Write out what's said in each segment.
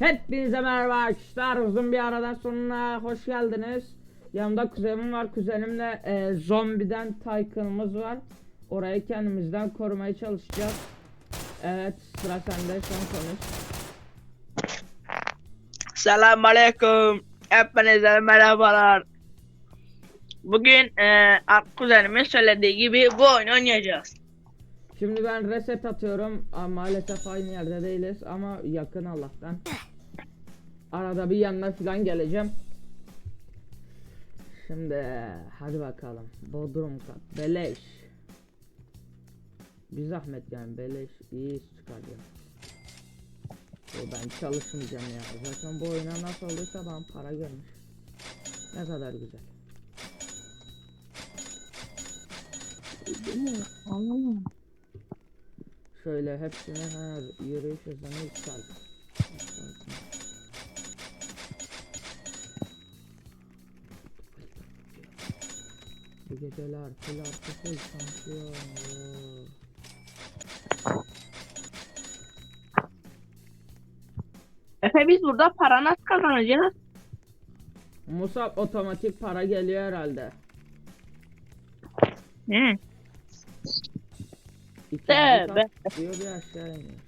Hepinize merhaba arkadaşlar. Uzun bir aradan sonra hoş geldiniz. Yanımda kuzenim var. Kuzenimle e, zombiden Tycoon'umuz var. Orayı kendimizden korumaya çalışacağız. Evet sıra sende son konuş. Selamun Aleyküm. Hepinize merhabalar. Bugün e, kuzenimin söylediği gibi bu oyunu oynayacağız. Şimdi ben reset atıyorum. Ama maalesef aynı yerde değiliz ama yakın Allah'tan. Arada bir yanına falan geleceğim. Şimdi hadi bakalım. Bodrum kat. Beleş. Bir zahmet yani beleş iyi çıkarıyor. Yo, ben çalışmayacağım ya. Zaten bu oyuna nasıl olduysa bana para gelmiş. Ne kadar güzel. Şöyle hepsini her yürüyüş hızını yükselt. Geceler full artı full şampiyon. Efe biz burada para nasıl kazanacağız? Musab otomatik para geliyor herhalde. Hı. Kat diyor bir aşağı iniyor.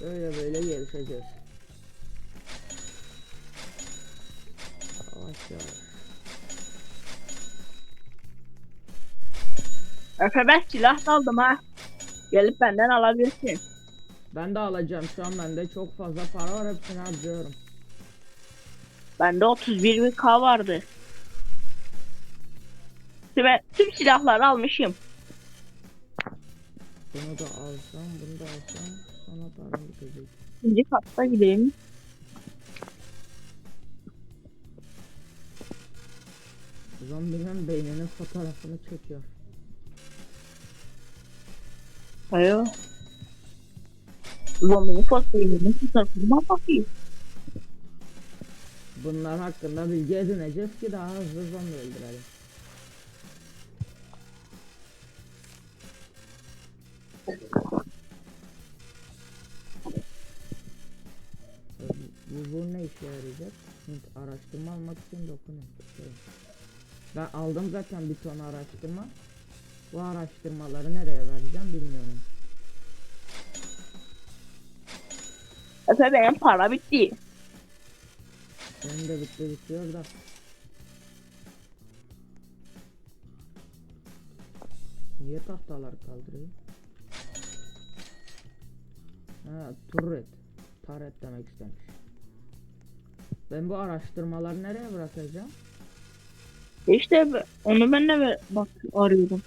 Böyle böyle gelişeceğiz. Yavaş. Efe ben silah da aldım ha. Gelip benden alabilirsin. Ben de alacağım şu an bende çok fazla para var hepsini harcıyorum. Bende 31 bin K vardı. Tüm, tüm silahları almışım. Bunu da alsam bunu da alsam sana param bitecek. İkinci katta gideyim. Zombinin beyninin fotoğrafını çekiyor. Hayır. Zombinin fotoğrafını fotoğrafıma bakayım. Bunlar hakkında bilgi edineceğiz ki daha hızlı zombi öldürelim. Bu, bu ne işe yarayacak? Araştırma almak için dokun. Ben aldım zaten bir ton araştırma. Bu araştırmaları nereye vereceğim bilmiyorum. Efe benim para bitti. Benim de bitti bitiyor da. Niye tahtalar kaldırıyor? Ha, turret. Taret demek istemiş. Ben bu araştırmaları nereye bırakacağım? İşte be- onu ben de bak arıyorum.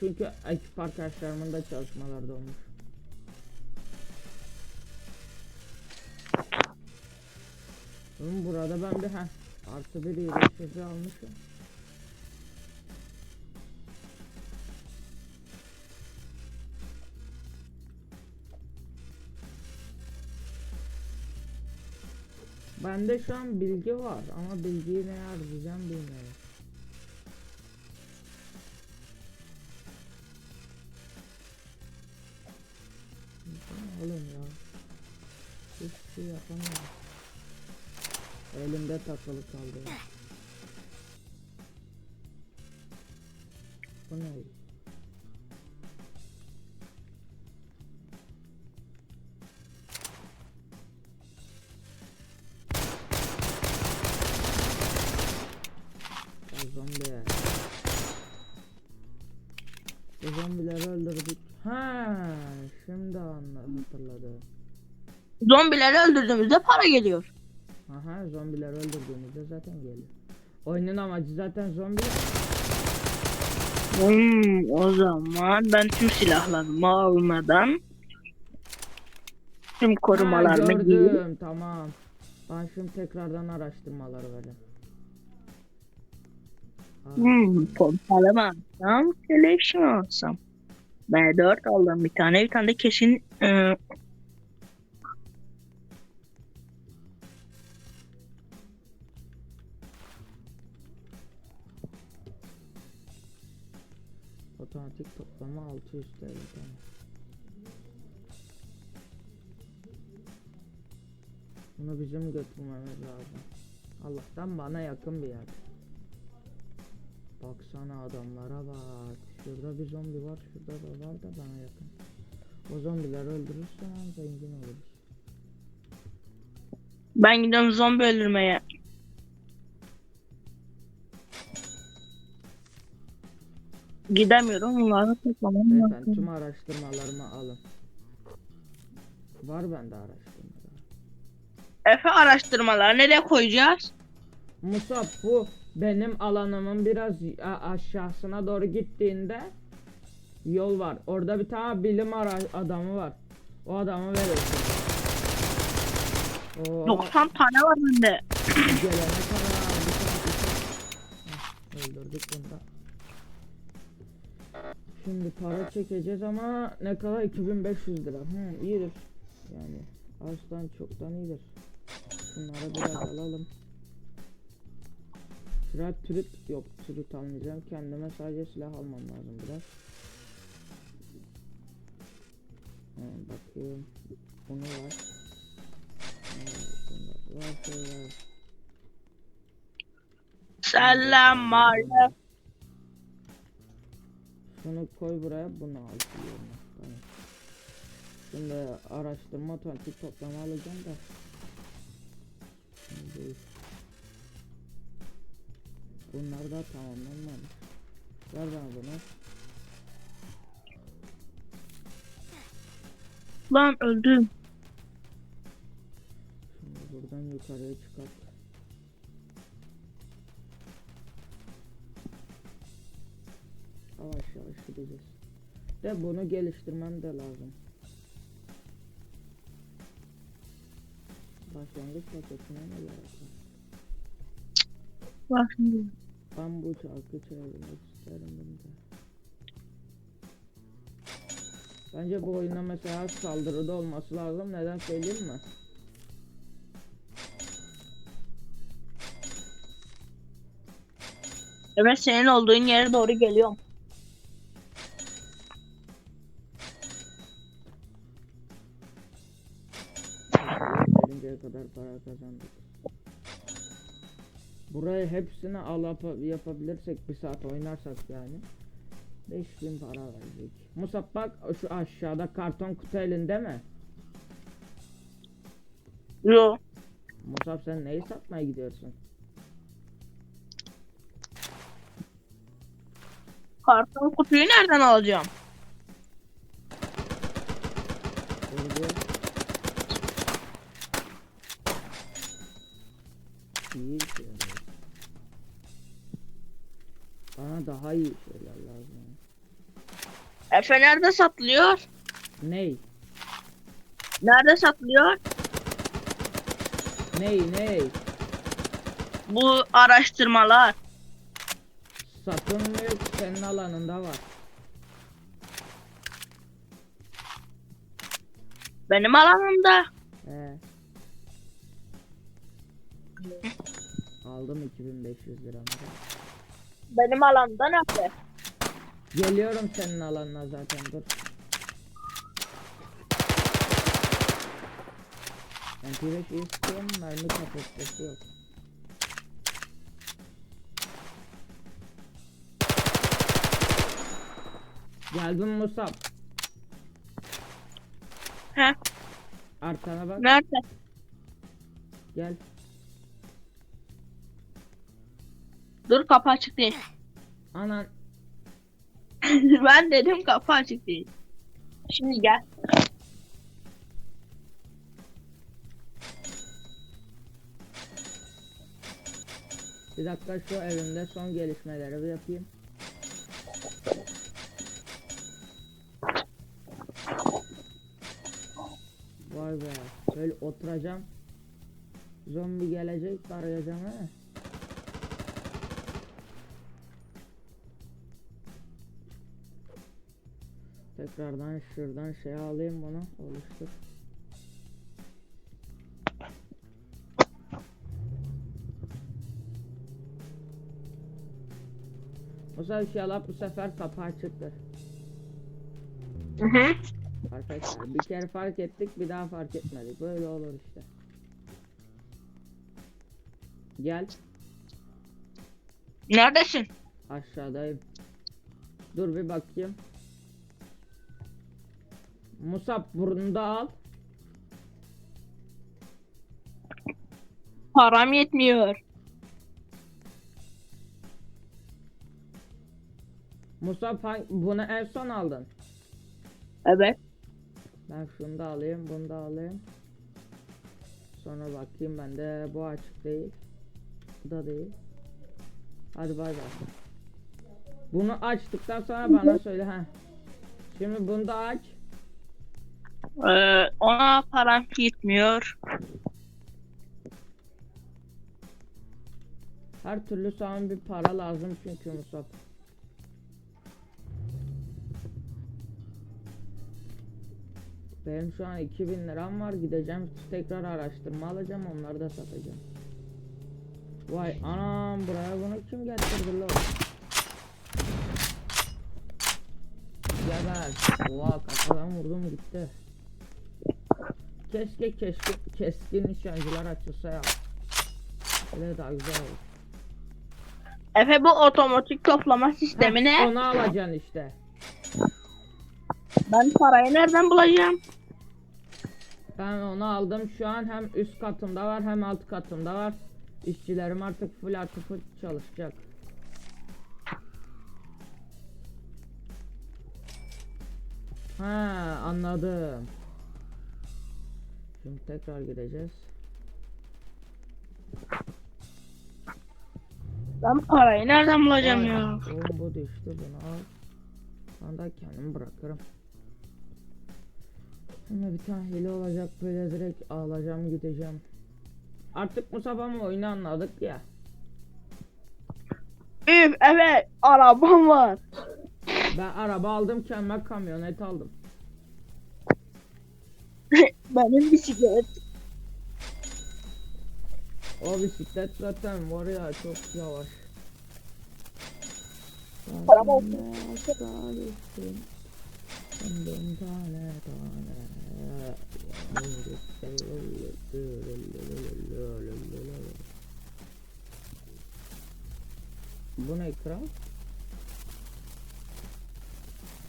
Çünkü ekip arkadaşlarımın da çalışmalarda olmuş. Burada ben bir ha artı bir yürüyüşü almışım. Bende şu an bilgi var ama bilgiyi ne harcayacağım bilmiyorum. Oğlum ya. Hiçbir şey yapamıyorum. Elimde takılı kaldı. Bu ne? Öldürdük. Ha, şimdi anladım, hatırladım. Zombileri öldürdüğümüzde para geliyor. Aha zombiler öldürdüğümüzde zaten geliyor. Oyunun amacı zaten zombi. Hmm, o zaman ben tüm silahlarımı almadan tüm korumalarımı Ha, gördüm tamam. Ben şimdi tekrardan araştırmaları vereyim. Hmm, pompalımı alsam, alsam. B4 aldım bir tane, bir tane de kesin e, otomatik toplama 600 TL. Bunu bizim götürmemiz lazım. Allah'tan bana yakın bir yer. Baksana adamlara bak. Şurada bir zombi var, şurada da var da bana yakın. O zombileri öldürürsen zengin oluruz. Ben gidiyorum zombi öldürmeye. Gidemiyorum. Bunları toplamam Beyefendi lazım. tüm araştırmalarımı alın. Var bende araştırmalar. Efe araştırmalar nereye koyacağız? Musab bu benim alanımın biraz aşağısına doğru gittiğinde yol var. Orada bir tane bilim ara adamı var. O adamı verirsin. O 90 tane var bende. gelene kadar Heh, öldürdük bunu da. Şimdi para çekeceğiz ama ne kadar 2500 lira. Hı, iyidir. Yani azdan çoktan iyidir. Şunları biraz alalım. Şuraya trip yok trip almayacağım. Kendime sadece silah almam lazım biraz. Ha, bakayım. Bunu var. Var şey var. Selam aleyküm. Şunu koy buraya bunu al. Tamam. Şimdi araştırma otomatik toplama alacağım da. Şimdi Bunlar da tamamlanmamış. Ver bana bunu. Lan öldüm. Şimdi buradan yukarıya çıkart. Yavaş yavaş gideceğiz. De bunu geliştirmem de lazım. Başlangıç paketine ne gerek var? Şimdi. Ben bu şarkı çevirmek isterim bunda. Bence bu oyunda mesela saldırıda olması lazım. Neden söyleyeyim mi? Evet senin olduğun yere doğru geliyorum. Gelinceye kadar para kazandık. Burayı hepsini al yapa- yapabilirsek bir saat oynarsak yani 5000 para verecek. Musab bak şu aşağıda karton kutu elinde mi? Yo. Musab sen neyi satmaya gidiyorsun? Karton kutuyu nereden alacağım? Vurdu. Daha iyi şeyler lazım. Efe nerede satılıyor? Ney? Nerede satılıyor? Ney ney? Bu araştırmalar. Satılmıyor ki senin alanında var. Benim alanımda. He. Aldım 2500 lira. Benim alanımda nerede? Geliyorum senin alanına zaten dur. MP5 istiyorum mermi kapasitesi yok. Geldim Musab. He? Arkana bak. Nerede? Gel. Dur kapı açık değil. Anan. ben dedim kapı açık değil. Şimdi gel. Bir dakika şu evimde son gelişmeleri bir yapayım. Vay be. Böyle oturacağım. Zombi gelecek arayacağım ha. Tekrardan şuradan şey alayım bunu oluştur. O zaman inşallah bu sefer kapı açıktır. Hı hı. Arkadaşlar bir kere fark ettik bir daha fark etmedik. Böyle olur işte. Gel Neredesin? aşağıdayım. Dur bir bakayım. Musab burnunu da al. Param yetmiyor. Musab hang- bunu en son aldın. Evet. Ben şunu da alayım, bunu da alayım. Sonra bakayım ben de bu açık değil. Bu da değil. Hadi bay bay. Bunu açtıktan sonra bana söyle ha. Şimdi bunu da aç. Ee, ona param yetmiyor. Her türlü sana bir para lazım çünkü Musab. Benim şu an 2000 liram var gideceğim tekrar araştırma alacağım onları da satacağım. Vay anam buraya bunu kim getirdi lan? Geber. Oha kafadan vurdum gitti. Keşke keşke keskin nişancılar açılsa ya. Öyle daha güzel olur. Efe bu otomatik toplama sistemi ne? Onu alacaksın işte. Ben parayı nereden bulacağım? Ben onu aldım şu an hem üst katımda var hem alt katımda var. İşçilerim artık full artı full çalışacak. Ha anladım. Şimdi tekrar gideceğiz. Ben parayı nereden bulacağım Ay, ya? Oğlum bu düştü bunu al. Ben de kendim bırakırım. Şimdi bir tane hile olacak böyle direkt alacağım gideceğim. Artık Mustafa mı oyunu anladık ya. Üf evet arabam var. Ben araba aldım kendime kamyonet aldım. Benim bisiklet. O bisiklet zaten var ya çok yavaş. Param olsun. Bu ne kral?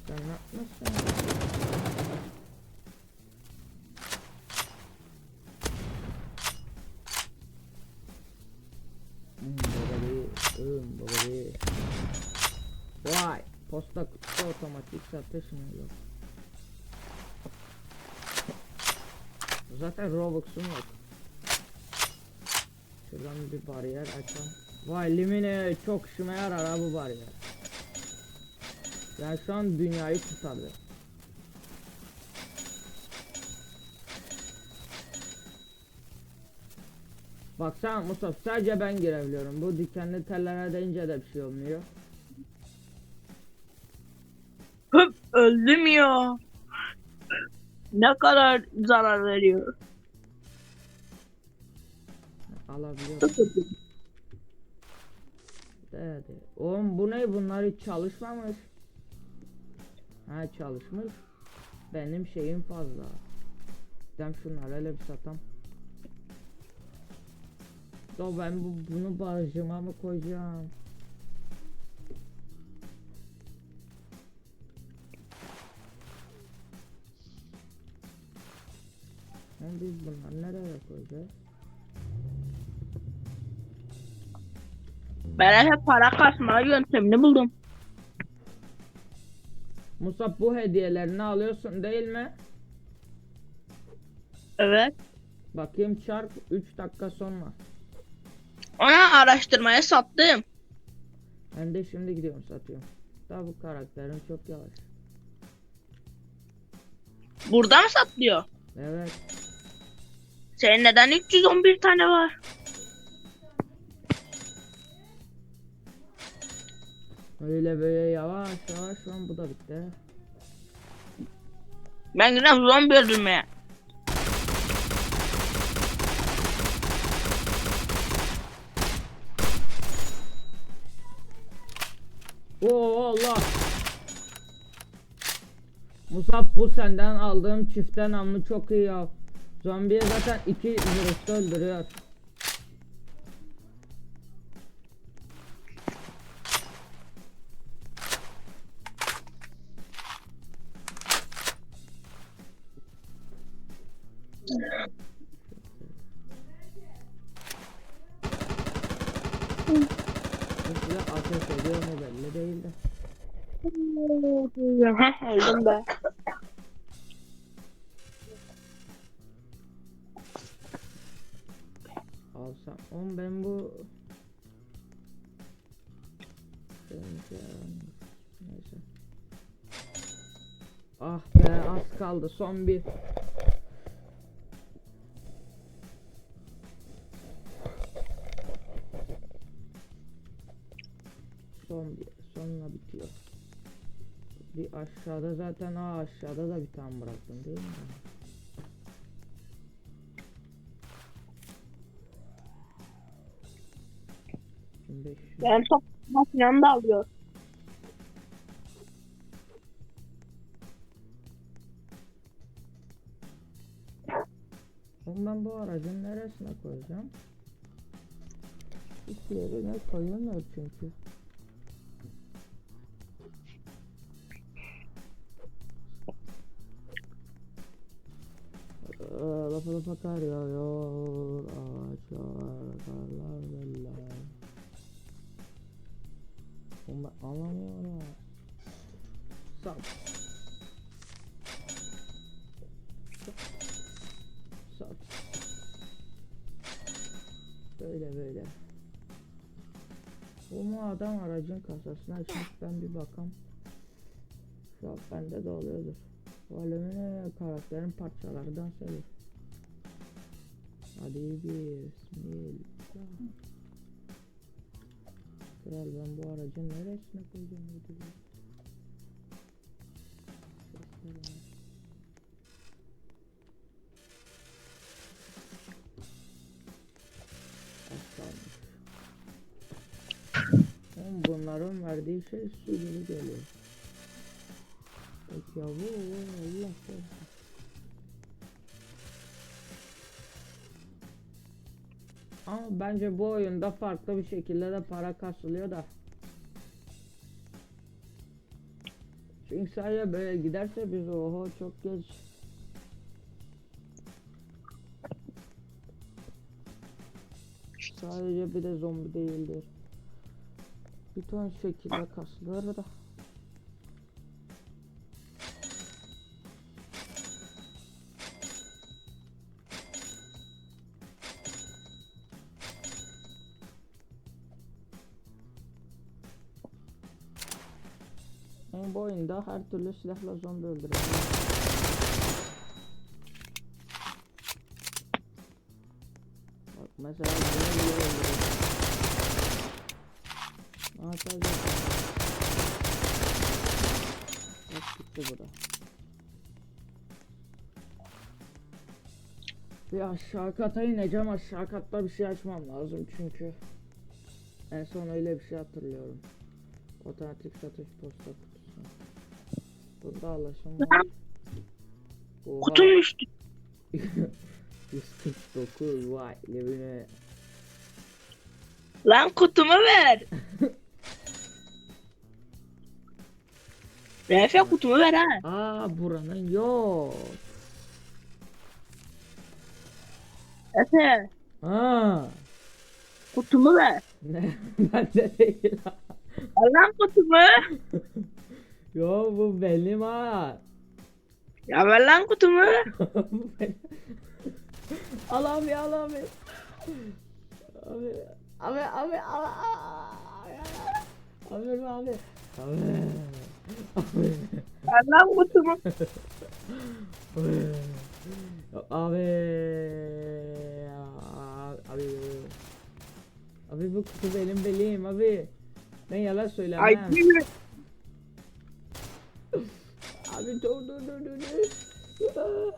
Sen ne yapmışsın? Otomatik mı yok? Zaten Robux'um yok. Şuradan bir bariyer açalım. Vay limine çok işime yarar ha bu bariyer. Yani şu an dünyayı kurtardı. Baksana Mustafa sadece ben girebiliyorum. Bu dikenli tellere değince de bir şey olmuyor. Öldüm ya. Ne kadar zarar veriyor. Alabiliyorum. Evet. Oğlum bu ne? Bunlar hiç çalışmamış. Ha çalışmış. Benim şeyim fazla. Ben şunları öyle bir satam. Ya ben bu, bunu barajıma mı koyacağım? Hem biz bunları nereye koyacağız? Ben hep para kasma yöntemini buldum. Musab bu hediyelerini alıyorsun değil mi? Evet. Bakayım çarp 3 dakika sonra. Ona araştırmaya sattım. Ben de şimdi gidiyorum satıyorum. Daha bu karakterim çok yavaş. Burada mı satlıyor? Evet. Senin neden 311 tane var? Öyle böyle yavaş yavaş şu an bu da bitti. Ben gidiyorum zombi öldürmeye. Oo Allah. Musab bu senden aldığım çifte namlu çok iyi ya. Zombiye zaten iki vuruşta öldürüyor. Alsam. Oğlum ben bu... Neyse. Ah be az kaldı son bir. Son bir. Sonuna bitiyor. Bir aşağıda zaten aa aşağıda da bir tane bıraktım değil mi? Şimdi 500. Benim top makinam da alıyor. Oğlum ben bu aracın neresine koyacağım? Hiç yerine koyamıyor çünkü. Aa, Lafa lafa kar yağıyor, ağaçlar, karlar. Oğlum ben anlamıyorum. Sap. Sat. Böyle böyle. Bu mu adam aracın kasasını açmış ben bir bakam. Şu an bende de oluyordur. Bu alüminyum karakterin parçalardan sayılır. Hadi bismillah. Kral ben bu aracın neresine koyacağım ödülü? Bunların verdiği şey su geliyor. Peki ya bu Allah korusun. Ama bence bu oyunda farklı bir şekilde de para kasılıyor da. Çünkü sadece böyle giderse biz oho çok geç. Sadece bir de zombi değildir. Bir ton şekilde kasılır da. Oyunda her türlü silahla zombi öldürebiliyor. Bak mesela bunu bile öldürüyor. Aa sadece Bak gitti bu da. Bir aşağı kata ineceğim aşağı katta bir şey açmam lazım çünkü En son öyle bir şey hatırlıyorum Otomatik satış posta Burada alaşım var Oha. Kutunun üstü. 149 vay levine Lan kutumu ver. Refe kutumu ver ha. Aa buranın yok Efe Aa kutumu ver. ne bende değil ha. Al lan kutumu. Yo bu benim ha. Ya ver lan kutumu. Bu benim. al abi al abi. Abi abi abi abi abi abi abi abi Ver lan kutumu. abi abi abi bu kutu benim belim abi ben yalan söylemem. Ay, abi dur dur dur dur dur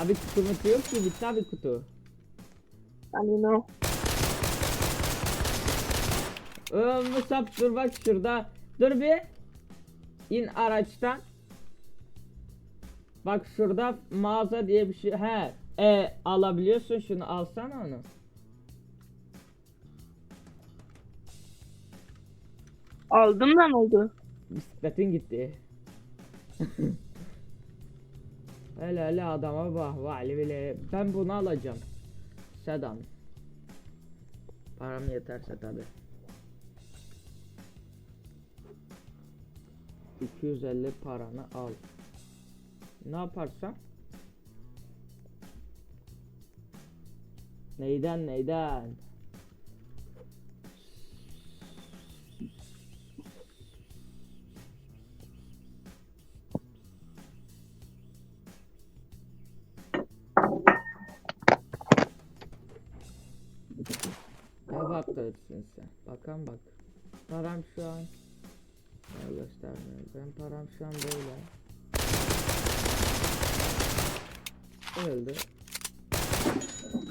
abi kutu mutu yok ki bitti abi kutu Hani no. Ee, Musab dur bak şurada dur bir İn araçtan. Bak şurada mağaza diye bir şey. He. E alabiliyorsun şunu alsana onu. Aldım da ne oldu? Bisikletin gitti. hele hele adama bak vali bile. Ben bunu alacağım. Sedan. Param yeterse tabi. 250 paranı al. Ne yaparsam? Neyden neyden? Sen? Bakan bak. Param şu an ne göstermiyor. Ben param şu an böyle. Öldü.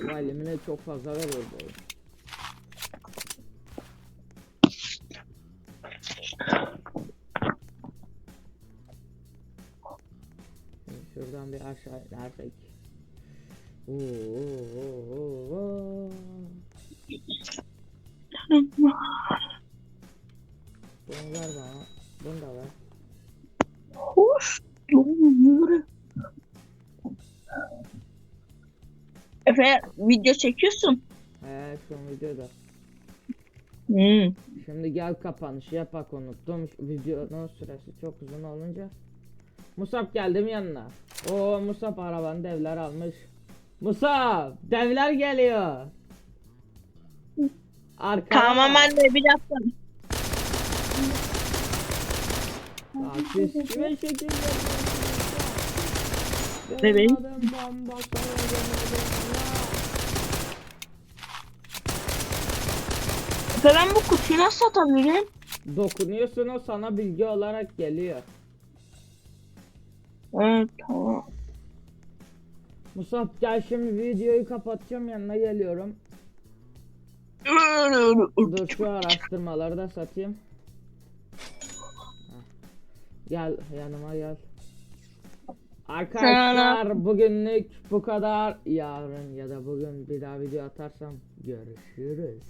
Valimine çok fazla veriyor bu oyun. Şuradan bir aşağı inersek. Oo, oo, oo, oo. Bunu ver bana. Bunu da ver. Hoş. Yürü. Efe video çekiyorsun. He şu an videoda. Hmm. Şimdi gel kapanış yapak unuttum. Videonun süresi çok uzun olunca. Musab geldim yanına. Oo Musab arabanın devler almış. Musab devler geliyor. Arkaya Tamam anne bir dakika. Bebeğim. Adım bambaşka olacağım. Efe ben bu kutuyu nasıl atabilirim? Dokunuyorsun o sana bilgi olarak geliyor. Evet tamam. Musab gel şimdi videoyu kapatacağım yanına geliyorum. Dur şu araştırmaları da satayım. Gel yanıma gel. Arkadaşlar bugünlük bu kadar. Yarın ya da bugün bir daha video atarsam görüşürüz.